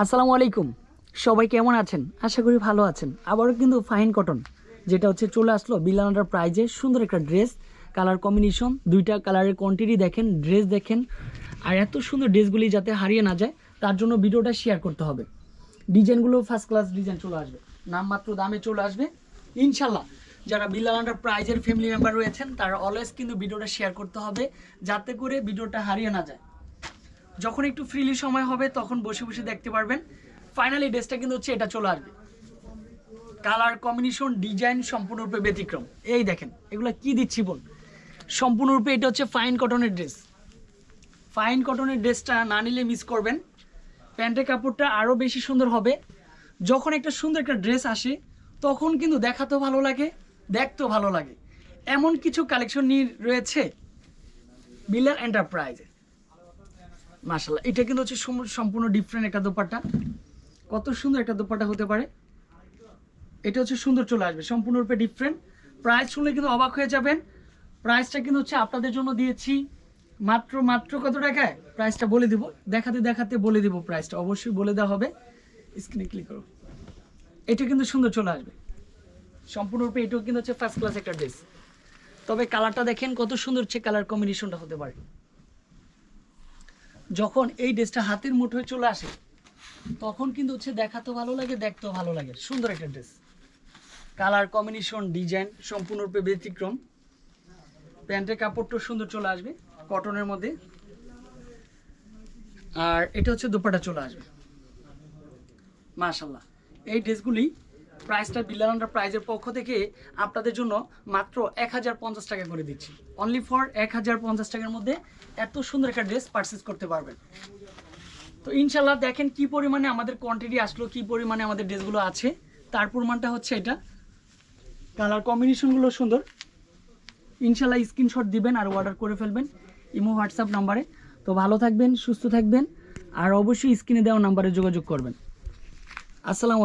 আসসালামু আলাইকুম। সবাই কেমন আছেন? আশা করি ভালো আছেন। আবারও কিন্তু ফাইন কটন, যেটা হচ্ছে চলে আসলো বিলানাটার প্রাইজে সুন্দর একটা ড্রেস কালার কম্বিনেশন দুইটা কালারের কোয়ান্টিটি দেখেন ড্রেস দেখেন। আর এত সুন্দর ড্রেসগুলি যাতে হারিয়ে না যায়, তার জন্য ভিডিওটা শেয়ার করতে হবে। ডিজাইনগুলো ফার্স্ট ক্লাস ডিজাইন চলে আসবে। নামমাত্র দামে চলে আসবে। ইনশাল্লাহ যারা বিলানাটার প্রাইজের ফ্যামিলি মেম্বার রয়েছেন, তারা অলওয়েজ কিন্তু ভিডিওটা শেয়ার করতে হবে, যাতে করে ভিডিওটা হারিয়ে না যায়। যখন একটু ফ্রিলি সময় হবে, তখন বসে বসে দেখতে পারবেন। ফাইনালি ড্রেসটা কিন্তু হচ্ছে, এটা চলে আসবে। কালার কম্বিনেশন ডিজাইন সম্পূর্ণরূপে ব্যতিক্রম। এই দেখেন, এগুলো কি দিচ্ছি বল? সম্পূর্ণরূপে এটা হচ্ছে ফাইন কটনের ড্রেস ফাইন কটনের ড্রেসটা না নিলে মিস করবেন। প্যান্টের কাপড়টা আরও বেশি সুন্দর হবে। যখন একটা সুন্দর একটা ড্রেস আসে, তখন কিন্তু দেখাতেও ভালো লাগে, দেখতেও ভালো লাগে। এমন কিছু কালেকশন নিয়ে রয়েছে বিলার এন্টারপ্রাইজে মাশাল্লাহ এটা কিন্তু হচ্ছে সম্পূর্ণ ডিফারেন্ট একটা দোপাট্টা। কত সুন্দর একটা দোপাট্টা হতে পারে। এটা হচ্ছে সুন্দর চলে আসবে, সম্পূর্ণরূপে ডিফারেন্ট প্রাইস শুনলে কিন্তু অবাক হয়ে যাবেন। প্রাইসটা কিন্তু হচ্ছে আপনাদের জন্য দিয়েছি। মাত্র মাত্র কত টাকায়? প্রাইসটা বলে দিব। দেখাতে দেখাতে বলে দিব প্রাইসটা অবশ্যই বলে দেওয়া হবে। স্ক্রিনে ক্লিক করো এটা কিন্তু সুন্দর চলে আসবে। সম্পূর্ণরূপে এটাও কিন্তু হচ্ছে ফার্স্ট ক্লাস একটা ড্রেস তবে কালারটা দেখেন কত সুন্দর হচ্ছে কালার কম্বিনেশনটা হতে পারে। যখন এই ড্রেসটা হাতের মুঠোয় চলে আসে, তখন কিন্তু হচ্ছে দেখাতেও ভালো লাগে, দেখতেও ভালো লাগে। সুন্দর একটা ড্রেস। কালার, কম্বিনেশন, ডিজাইন সম্পূর্ণরূপে ব্যতিক্রম। প্যান্টের কাপড়টাও সুন্দর চলে আসবে, কটনের মধ্যে। আর এটা হচ্ছে দোপাটা চলে আসবে। মাশাল্লাহ এই ড্রেসগুলি প্রাইসটা বিল্লারান্ডার প্রাইজের পক্ষ থেকে আপনাদের জন্য মাত্র এক হাজার পঞ্চাশ টাকা করে দিচ্ছি। অনলি ফর এক হাজার পঞ্চাশ টাকার মধ্যে এত সুন্দর একটা ড্রেস পারচেস করতে পারবেন। তো ইনশাল্লাহ দেখেন কি পরিমাণে আমাদের কোয়ান্টিটি আসলো, কি পরিমাণে আমাদের ড্রেসগুলো আছে। তার পরিমাণটা হচ্ছে এটা। কালার কম্বিনেশনগুলো সুন্দর। ইনশাল্লাহ স্ক্রিনশট দিবেন আর অর্ডার করে ফেলবেন ইমো হোয়াটসঅ্যাপ নাম্বারে তো ভালো থাকবেন, সুস্থ থাকবেন, আর অবশ্যই স্ক্রিনে দেওয়া নাম্বারে যোগাযোগ করবেন। আসসালামু